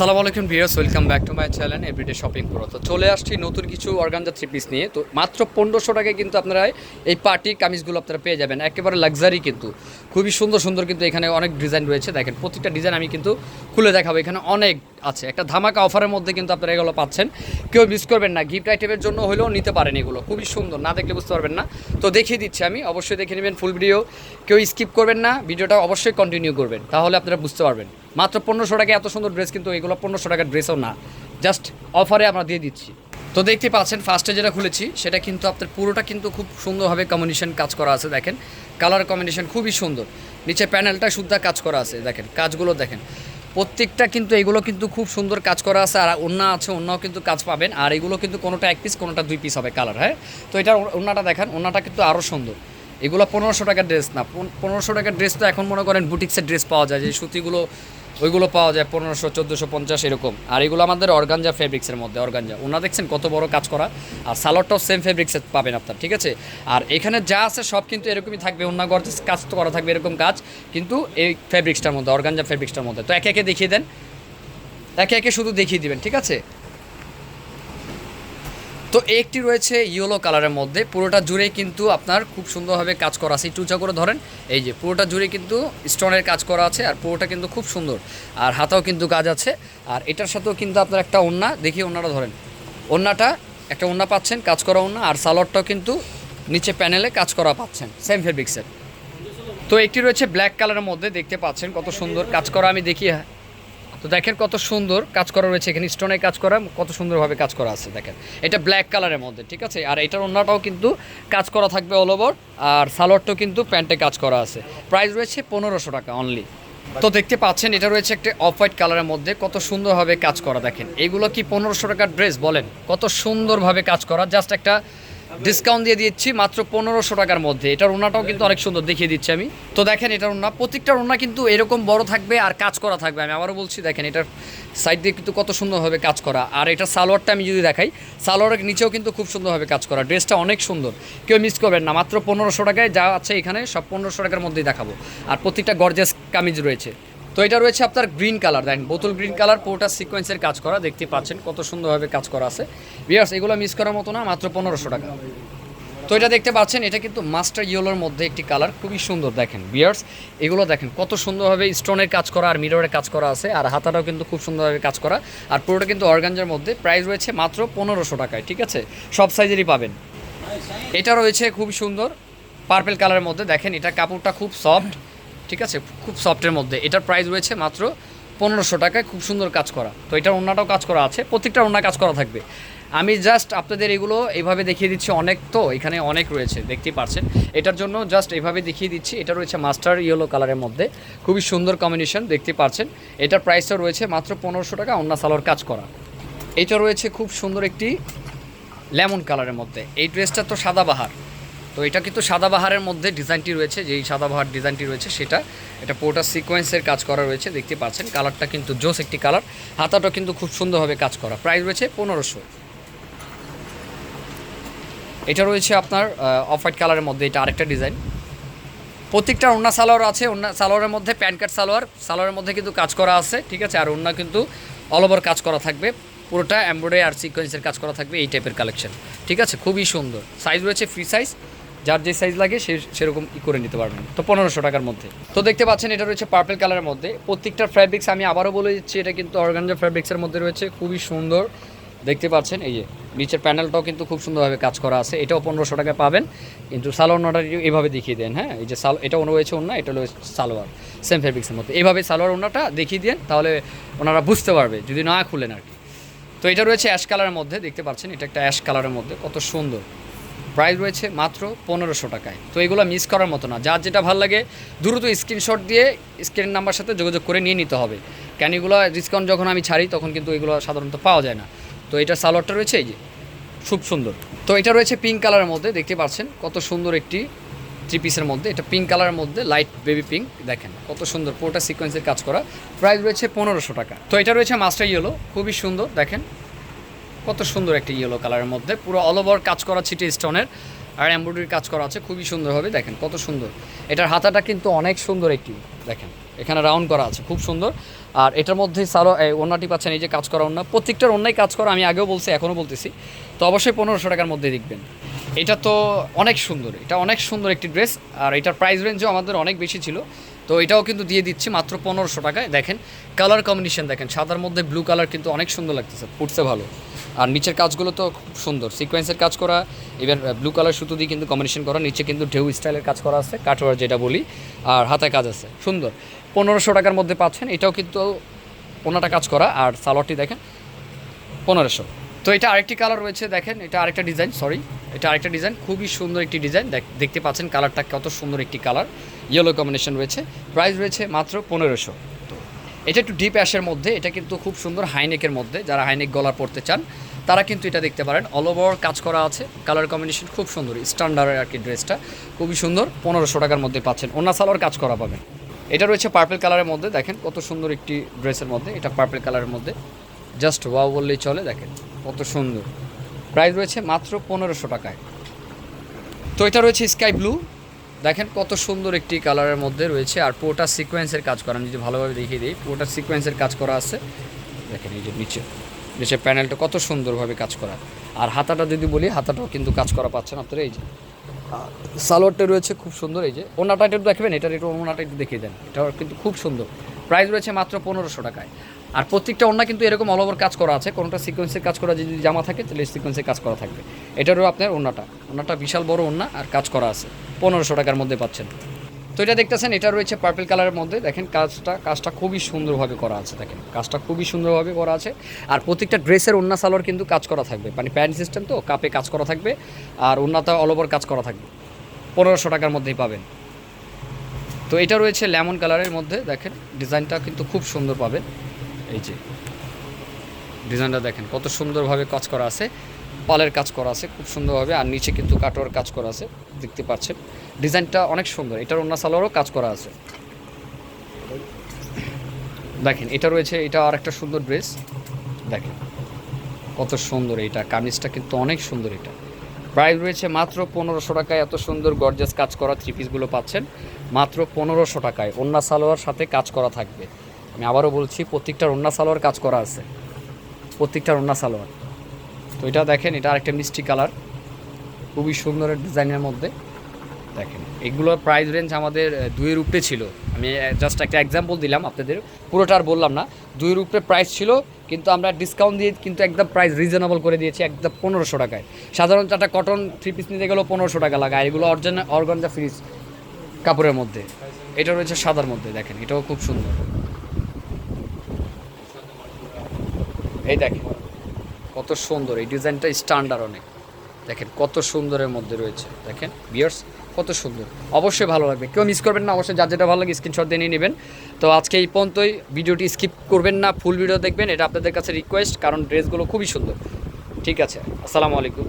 আসসালামু আলাইকুম viewers, welcome back to my channel everyday shopping pro. তো চলে আসছি নতুন কিছু অর্গানজা থ্রি পিস নিয়ে। তো মাত্র পনেরোশো টাকায় কিন্তু আপনারা এই পার্টি কামিজগুলো আপনারা পেয়ে যাবেন। একেবারে লাক্সারি কিন্তু। খুবই সুন্দর সুন্দর কিন্তু এখানে অনেক ডিজাইন রয়েছে। দেখেন, প্রতিটা ডিজাইন আমি কিন্তু খুলে দেখাবো। এখানে অনেক আছে। একটা ধামাকা অফারের মধ্যে কিন্তু আপনারা এগুলো পাচ্ছেন। কেউ মিস করবেন না। গিফট আইটেমের জন্য হলেও নিতে পারেন এগুলো। খুবই সুন্দর। না দেখলে বুঝতে পারবেন না। তো দেখিয়ে দিচ্ছি আমি। অবশ্যই দেখে নেবেন ফুল ভিডিও কেউ স্কিপ করবেন না। ভিডিওটা অবশ্যই কন্টিনিউ করবেন। তাহলে আপনারা বুঝতে পারবেন। মাত্র পনেরোশো টাকা এত সুন্দর ড্রেস কিন্তু এগুলো পনেরোশো টাকার ড্রেসও না। জাস্ট অফারে আমরা দিয়ে দিচ্ছি। তো দেখতে পাচ্ছেন ফার্স্টে যেটা খুলেছি, সেটা কিন্তু আপনার পুরোটা কিন্তু খুব সুন্দরভাবে কম্বিনেশন কাজ করা আছে, দেখেন। কালার কম্বিনেশন খুবই সুন্দর। নিচে প্যানেলটা শুদ্ধ কাজ করা আছে, দেখেন। কাজগুলো দেখেন। প্রত্যেকটা কিন্তু এগুলো কিন্তু খুব সুন্দর কাজ করা আছে, আর অন্য আছে অন্যও কিন্তু কাজ পাবেন। আর এগুলো কিন্তু কোনোটা এক পিস কোনোটা দুই পিস হবে কালার হ্যাঁ? তো এটা অন্যটা দেখেন অন্যটা কিন্তু আরও সুন্দর। এগুলো পনেরোশো টাকার ড্রেস না পনেরোশো টাকার ড্রেস তো এখন মনে করেন বুটিক্সের ড্রেস পাওয়া যায়, যে সুতিগুলো ওইগুলো পাওয়া যায় পনেরোশো, চোদ্দোশো, পঞ্চাশ এরকম। আর এগুলো আমাদের অর্গানজা ফেব্রিক্সের মধ্যে, অর্গানজা। ওনারা দেখছেন কত বড় কাজ করা। আর সালোয়ারটাও সেম ফেব্রিক্সের পাবেন আপনার, ঠিক আছে? আর এখানে যা আছে সব কিন্তু এরকমই থাকবে অন্য গর্জেস কাজ তো করা থাকবে এরকম কাজ। কিন্তু এই ফেব্রিক্সটার মধ্যে, অর্গানজা ফেব্রিক্সটার মধ্যে। তো একে একে দেখিয়ে দেন। একে একে শুধু দেখিয়ে দিবেন, ঠিক আছে? তো একটি রয়েছে ইয়েলো কালারের মধ্যে। পুরোটা জুড়ে কিন্তু আপনার খুব সুন্দরভাবে কাজ করা আছে। একটু উঁচা করে ধরেন। এই যে পুরোটা জুড়ে কিন্তু স্টোনের কাজ করা আছে আর পুরোটা কিন্তু খুব সুন্দর। আর হাতাও কিন্তু কাজ আছে। আর এটার সাথেও কিন্তু আপনার একটা ওন্না দেখি ওন্নাটা ধরেন। ওন্নাটা একটা ওন্না পাচ্ছেন, কাজ করা ওন্না আর সালোয়ারটাও কিন্তু নিচে প্যানেলে কাজ করা পাচ্ছেন। সেম ফেব্রিক্সের তো একটি রয়েছে ব্ল্যাক কালারের মধ্যে। দেখতে পাচ্ছেন কত সুন্দর কাজ করা। আমি দেখি তো দেখেন কত সুন্দর কাজ করা রয়েছে এখানে। স্টোনে কাজ করা, কত সুন্দরভাবে কাজ করা আছে, দেখেন। এটা ব্ল্যাক কালারের মধ্যে, ঠিক আছে? আর এটার অন্যটাও কিন্তু কাজ করা থাকবে অল ওভার আর সালোয়ারটাও কিন্তু প্যান্টে কাজ করা আছে। প্রাইস রয়েছে পনেরোশো টাকা অনলি তো দেখতে পাচ্ছেন, এটা রয়েছে একটা অফ হোয়াইট কালারের মধ্যে, কত সুন্দরভাবে কাজ করা, দেখেন। এগুলো কি পনেরোশো টাকার ড্রেস বলেন? কত সুন্দরভাবে কাজ করা জাস্ট একটা ডিসকাউন্ট দিয়ে দিচ্ছি মাত্র পনেরোশো টাকার মধ্যে। এটার ওনাটাও কিন্তু অনেক সুন্দর, দেখিয়ে দিচ্ছি আমি। তো দেখেন এটার ওনা, প্রত্যেকটার ওনা কিন্তু এরকম বড় থাকবে আর কাজ করা থাকবে। আমি আবারও বলছি, দেখেন এটার সাইড দিয়ে কিন্তু কত সুন্দরভাবে কাজ করা। আর এটা সালোয়ারটা আমি যদি দেখাই, সালোয়ারের নিচেও কিন্তু খুব সুন্দরভাবে কাজ করা। ড্রেসটা অনেক সুন্দর। কেউ মিস করবেন না, মাত্র পনেরোশো টাকায় যা আছে এখানে সব পনেরোশো টাকার মধ্যেই দেখাবো। আর প্রত্যেকটা গর্জেস কামিজ রয়েছে। তো এটা রয়েছে আপনার গ্রিন কালার দেন বোতল গ্রিন কালার পুরোটা সিকোয়েন্সের কাজ করা, দেখতে পাচ্ছেন কত সুন্দরভাবে কাজ করা আছে। বিয়ার্স এগুলো মিস করার মতো না, মাত্র পনেরোশো টাকা। তো এটা দেখতে পাচ্ছেন, এটা কিন্তু মাস্টার ইয়েলোর মধ্যে একটি কালার খুবই সুন্দর, দেখেন বিয়ার্স এগুলো দেখেন, কত সুন্দরভাবে স্টোনের কাজ করা আর মিররের কাজ করা আছে, আর হাতাটাও কিন্তু খুব সুন্দরভাবে কাজ করা, আর পুরোটা কিন্তু অর্গানজার মধ্যে প্রাইস রয়েছে মাত্র পনেরোশো টাকায়, ঠিক আছে? সব সাইজেরই পাবেন। এটা রয়েছে খুব সুন্দর পার্পেল কালারের মধ্যে, দেখেন, এটা কাপড়টা খুব সফট ঠিক আছে? খুব সফটের মধ্যে। এটার প্রাইস রয়েছে মাত্র পনেরোশো টাকায় খুব সুন্দর কাজ করা। তো এটার অন্যটাও কাজ করা আছে। প্রত্যেকটা অন্য কাজ করা থাকবে। আমি জাস্ট আপনাদের এগুলো এইভাবে দেখিয়ে দিচ্ছি। অনেক তো এখানে অনেক রয়েছে, দেখতেই পাচ্ছেন এটার জন্য জাস্ট এইভাবে দেখিয়ে দিচ্ছি। এটা রয়েছে মাস্টার ইয়েলো কালারের মধ্যে। খুবই সুন্দর কম্বিনেশন দেখতে পাচ্ছেন এটার প্রাইসটা রয়েছে মাত্র পনেরোশো টাকা অন্য সালোয়ার কাজ করা। এটা রয়েছে খুব সুন্দর একটি লেমন কালারের মধ্যে। এই ড্রেসটা তো সাদাবাহার তো এটা কিন্তু সাদাবাহারের মধ্যে ডিজাইনটি রয়েছে, যেই সাদাবাহার ডিজাইনটি রয়েছে সেটা। এটা পুরোটা সিকোয়েন্সের কাজ করা রয়েছে, দেখতে পাচ্ছেন। কালারটা কিন্তু জোস একটি কালার। হাতাটা কিন্তু খুব সুন্দরভাবে কাজ করা। প্রাইস রয়েছে পনেরোশো। এটা রয়েছে আপনার অফ হোয়াইট কালারের মধ্যে এটা আরেকটা ডিজাইন। প্রত্যেকটা অন্য সালোয়ার আছে অন্য সালোয়ারের মধ্যে প্যান্ট কাট সালোয়ার। সালোয়ারের মধ্যে কিন্তু কাজ করা আছে, ঠিক আছে? আর অন্য কিন্তু অল ওভার কাজ করা থাকবে। পুরোটা এমব্রয়ডারি আর সিকোয়েন্সের কাজ করা থাকবে এই টাইপের কালেকশন, ঠিক আছে? খুবই সুন্দর। সাইজ রয়েছে ফ্রি সাইজ। যার যে সাইজ লাগে সে সেরকম ই করে নিতে পারবেন। তো পনেরোশো টাকার মধ্যে। তো দেখতে পাচ্ছেন, এটা রয়েছে পার্পল কালারের মধ্যে। প্রত্যেকটা ফ্যাব্রিক্স আমি আবারও বলে দিচ্ছি, এটা কিন্তু অর্গানজা ফ্যাব্রিক্সের মধ্যে রয়েছে, খুবই সুন্দর। দেখতে পাচ্ছেন, এই যে নিচের প্যানেলটাও কিন্তু খুব সুন্দরভাবে কাজ করা আছে। এটাও পনেরোশো টাকায় পাবেন। কিন্তু সালোয়ারটা এভাবে দেখিয়ে দেন হ্যাঁ? এই যে সাল, এটা অন্য রয়েছে অন্য এটা রয়েছে সালোয়ার। সেম ফেব্রিক্সের মধ্যে। এইভাবে সালোয়ার ওনাটা দেখিয়ে দেন, তাহলে ওনারা বুঝতে পারবে, যদি না খুলেন আর কি। তো এটা রয়েছে অ্যাশ কালারের মধ্যে, দেখতে পাচ্ছেন, এটা একটা অ্যাশ কালারের মধ্যে। কত সুন্দর। প্রাইস রয়েছে মাত্র পনেরোশো টাকায়। তো এগুলো মিস করার মতো না। যার যেটা ভালো লাগে, দ্রুত স্ক্রিনশট দিয়ে স্ক্রিন নাম্বার সাথে যোগাযোগ করে নিয়ে নিতে হবে। কেন এগুলো ডিসকাউন্ট যখন আমি ছাড়ি, তখন কিন্তু এগুলো সাধারণত পাওয়া যায় না। তো এটা সালোয়ারটা রয়েছে, এই যে, খুব সুন্দর। তো এটা রয়েছে পিঙ্ক কালারের মধ্যে, দেখতে পাচ্ছেন কত সুন্দর একটি থ্রি পিসের মধ্যে। এটা পিঙ্ক কালারের মধ্যে লাইট বেবি পিঙ্ক দেখেন কত সুন্দর পুরোটা সিকোয়েন্সের কাজ করা। প্রাইস রয়েছে পনেরোশো টাকা। তো এটা রয়েছে মাস্টার ইয়েলো খুবই সুন্দর, দেখেন। কত সুন্দর একটা ইয়েলো কালারের মধ্যে। পুরো অল ওভার কাজ করা ছিটে স্টোনের আর এমব্রয়ডারি কাজ করা আছে, খুবই সুন্দর হবে, দেখেন কত সুন্দর। এটার হাতাটা কিন্তু অনেক সুন্দর একটি, দেখেন, এখানে রাউন্ড করা আছে, খুব সুন্দর। আর এটার মধ্যে এই ওনাটি পাচ্ছেন, এই যে কাজ করা ওনা প্রত্যেকটার অন্যায় কাজ করা, আমি আগেও বলছি, এখনও বলতেছি। তো অবশ্যই পনেরোশো টাকার মধ্যে দেখবেন। এটা তো অনেক সুন্দর, এটা অনেক সুন্দর একটি ড্রেস আর এটার প্রাইস রেঞ্জও আমাদের অনেক বেশি ছিল। তো এটাও কিন্তু দিয়ে দিচ্ছি মাত্র পনেরোশো টাকায়। দেখেন কালার কম্বিনেশন দেখেন, সাদার মধ্যে ব্লু কালার কিন্তু অনেক সুন্দর লাগতেছে, ফুটছে ভালো। আর নিচের কাজগুলো তো খুব সুন্দর সিকোয়েন্সের কাজ করা, এবার ব্লু কালার সুতো দিয়ে কিন্তু কম্বিনেশন করা, নিচে কিন্তু ঢেউ স্টাইলের কাজ করা আছে কাঠওয়ার যেটা বলি, আর হাতায় কাজ আছে, সুন্দর। পনেরোশো টাকার মধ্যে পাচ্ছেন, এটাও কিন্তু ওনাটা কাজ করা, আর সালোয়ারটি দেখেন, পনেরোশো। তো এটা আরেকটি কালার রয়েছে, দেখেন, এটা আরেকটা ডিজাইন সরি এটা আরেকটা ডিজাইন খুবই সুন্দর একটি ডিজাইন দেখতে পাচ্ছেন কালারটা কত সুন্দর একটি কালার ইয়েলো কম্বিনেশন রয়েছে। প্রাইস রয়েছে মাত্র পনেরোশো। তো এটা একটু ডিপ অ্যাশের মধ্যে, এটা কিন্তু খুব সুন্দর হাইনেকের মধ্যে, যারা হাইনেক গলা পড়তে চান, তারা কিন্তু এটা দেখতে পারেন। অল ওভার কাজ করা আছে কালার কম্বিনেশন খুব সুন্দর স্ট্যান্ডার্ডের আর কি ড্রেসটা, খুবই সুন্দর, পনেরোশো টাকার মধ্যে পাচ্ছেন। ওনা সালোয়ার কাজ করা পাবেন। এটা রয়েছে পার্পল কালারের মধ্যে, দেখেন কত সুন্দর একটি ড্রেসের মধ্যে, এটা পার্পল কালারের মধ্যে। জাস্ট ওয়াও বললেই চলে, দেখেন কত সুন্দর। প্রাইস রয়েছে মাত্র পনেরোশো টাকায়। তো এটা রয়েছে স্কাই ব্লু দেখেন কত সুন্দর একটি কালারের মধ্যে রয়েছে। আর পুরোটা সিকোয়েন্সের কাজ করা, আমি যদি ভালোভাবে দেখিয়ে দিই, পুরোটা সিকোয়েন্সের কাজ করা আছে। দেখেন এই যে নিচে নিচে প্যানেলটা কত সুন্দরভাবে কাজ করা। আর হাতাটা যদি বলি, হাতাটাও কিন্তু কাজ করা পাচ্ছেন আপনারা, এই যে। সালোয়ারটা রয়েছে খুব সুন্দর, এই যে। ওনাটা একটু দেখবেন, এটার একটু ওনাটা একটু দেখিয়ে দেন, এটাও কিন্তু খুব সুন্দর। প্রাইস রয়েছে মাত্র পনেরোশো টাকায়। আর প্রত্যেকটা ওনা কিন্তু এরকম অল ওভার কাজ করা আছে। কোনোটা সিকোয়েন্সের কাজ করা যদি জামা থাকে, তাহলে সিকোয়েন্সের কাজ করা থাকবে। এটারও আপনার ওনাটা ওনাটা বিশাল বড় ওনা আর কাজ করা আছে। পনেরোশো টাকার মধ্যে পাচ্ছেন। তো এটা দেখতেছেন, এটা রয়েছে পার্পল কালারের মধ্যে। দেখেন, কাজটা কাজটা খুবই সুন্দরভাবে করা আছে। দেখেন, কাজটা খুবই সুন্দরভাবে করা আছে। আর প্রত্যেকটা ড্রেসের ওন্না সালোয়ার কিন্তু কাজ করা থাকবে। মানে প্যান্ট সিস্টেম তো, কাপে কাজ করা থাকবে। আর ওন্নাটা অল ওভার কাজ করা থাকবে। পনেরোশো টাকার মধ্যেই পাবেন। তো এটা রয়েছে লেমন কালারের মধ্যে। দেখেন, ডিজাইনটা কিন্তু খুব সুন্দর পাবেন। এই যে, ডিজাইনটা দেখেন, কত সুন্দরভাবে কাজ করা আছে, পালের কাজ করা আছে, খুব সুন্দরভাবে, আর নিচে কিন্তু কাটোয়ার কাজ করা আছে, দেখতে পাচ্ছেন। ডিজাইনটা অনেক সুন্দর, এটার অন্য সালোয়ারও কাজ করা আছে। দেখেন, এটা রয়েছে, এটা আর একটা সুন্দর ড্রেস। দেখেন, কত সুন্দর এটা, কামিজটা কিন্তু অনেক সুন্দর এটা। প্রাইস রয়েছে মাত্র পনেরোশো টাকায়, এত সুন্দর গর্জাস কাজ করা থ্রি পিসগুলো পাচ্ছেন। মাত্র পনেরোশো টাকায়, অন্যা সালোয়ার সাথে কাজ করা থাকবে। আমি আবারও বলছি, প্রত্যেকটা অন্যা সালোয়ার কাজ করা আছে। প্রত্যেকটা অন্যা সালোয়ার। তো এটা দেখেন, এটা আরেকটা মিষ্টি কালার। খুবই সুন্দর ডিজাইনের মধ্যে। দেখেন, এগুলোর প্রাইস রেঞ্জ আমাদের দুইয়ের উপরে ছিল। আমি জাস্ট একটা এক্সাম্পল দিলাম আপনাদের। পুরোটা আর বললাম না। দুইয়ের উপরে প্রাইস ছিল, কিন্তু আমরা ডিসকাউন্ট দিয়ে কিন্তু একদম প্রাইস রিজনেবল করে দিয়েছি, একদম পনেরোশো টাকায়। সাধারণত একটা কটন থ্রি পিস নিতে গেলেও পনেরোশো টাকা লাগে, আর এগুলো অরিজিনাল অর্গানজা ফ্রিজ কাপড়ের মধ্যে। এটা রয়েছে সাদার মধ্যে, দেখেন, এটাও খুব সুন্দর। এই দেখেন, কত সুন্দর, এই ডিজাইনটা স্ট্যান্ডার্ড অনেক। দেখেন, কত সুন্দরের মধ্যে রয়েছে। দেখেন বিয়ার্স কত সুন্দর। অবশ্যই ভালো লাগবে। কেউ মিস করবেন না, অবশ্যই যার যেটা ভালো লাগে স্ক্রিনশট দিয়ে নিয়ে নেবেন। তো আজকে এই পর্যন্তই। ভিডিওটি স্কিপ করবেন না ফুল ভিডিও দেখবেন। এটা আপনাদের কাছে রিকোয়েস্ট কারণ ড্রেসগুলো খুবই সুন্দর। ঠিক আছে, আসসালামু আলাইকুম।